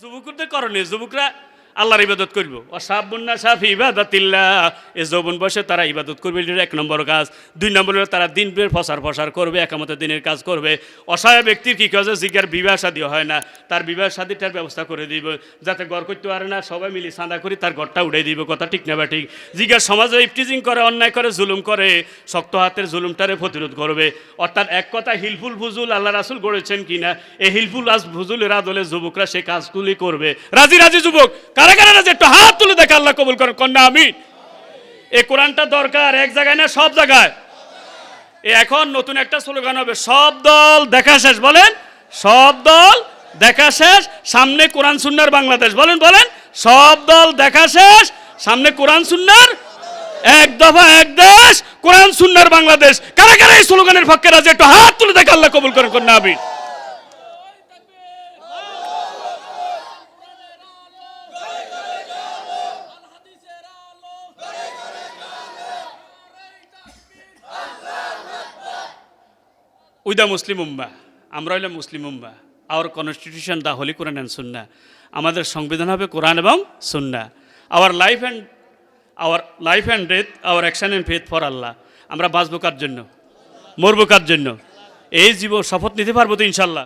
যুবকদের করণীয়। যুবকরা আল্লাহর ইবাদত করব। অসাবন্যা সাফি ইবাদাতিল্লাহ। এ যৌবন বয়সে তারা ইবাদত করবে এটা এক নম্বর কাজ। দুই নম্বর হলো তারা দিন বের ফসার ফসার করবে একামতে দিনের কাজ করবে। অসহায় ব্যক্তির কী কাজে জিজ্ঞার বিবাহ শাদী হয় না। তার বিবাহ শাদীটার ব্যবস্থা করে দিব। যাতে ঘর করতে পারে না, সবাই মিলি চাঁদা করি তার ঘরটা উড়ে দিব। কথা ঠিক না বা ঠিক? জিজ্ঞার সমাজে ইফটিজিং করে, অন্যায় করে, জুলুম করে, শক্ত হাতের জুলুমটারে প্রতিরোধ করবে। অর্থাৎ এক কথা, হিলফুল ফুজুল আল্লাহ রাসুল গড়েছেন কিনা? এই হিলফুল আজ ফুজুলের আদলে যুবকরা সে কাজগুলি করবে। রাজি রাজি যুবক কারা একটু হাত তুলে দেখে আল্লাহ কবুল করেন, কন্যা আমি এই কোরআনটা দরকার এক জায়গায় না, সব জায়গায়। এখন নতুন একটা স্লোগান হবে, সব দল দেখা শেষ, বলেন, সব দল দেখা শেষ, সামনে কোরআন সুন্নার বাংলাদেশ, বলেন বলেন, সব দল দেখা শেষ, সামনে কোরআন সুন্নার এক দফা, এক দেশ, কোরআন সুন্নার বাংলাদেশ। কারা কারা এই স্লোগানের পক্ষে রাজি? একটু হাত তুলে দেখে আল্লাহ কবুল করেন, কন্যা আমি উই দ্য মুসলিম উম্মা আমরা হইলাম Muslim ummah our constitution the holy Quran and Sunnah আমাদের সংবিধান হবে কোরআন এবং সুন্না our life and our life and death our action and faith for Allah আমরা বাঁচবো কার জন্য মরবো কার জন্য এই জীব শপথ নিতে পারব তো ইনশাল্লাহ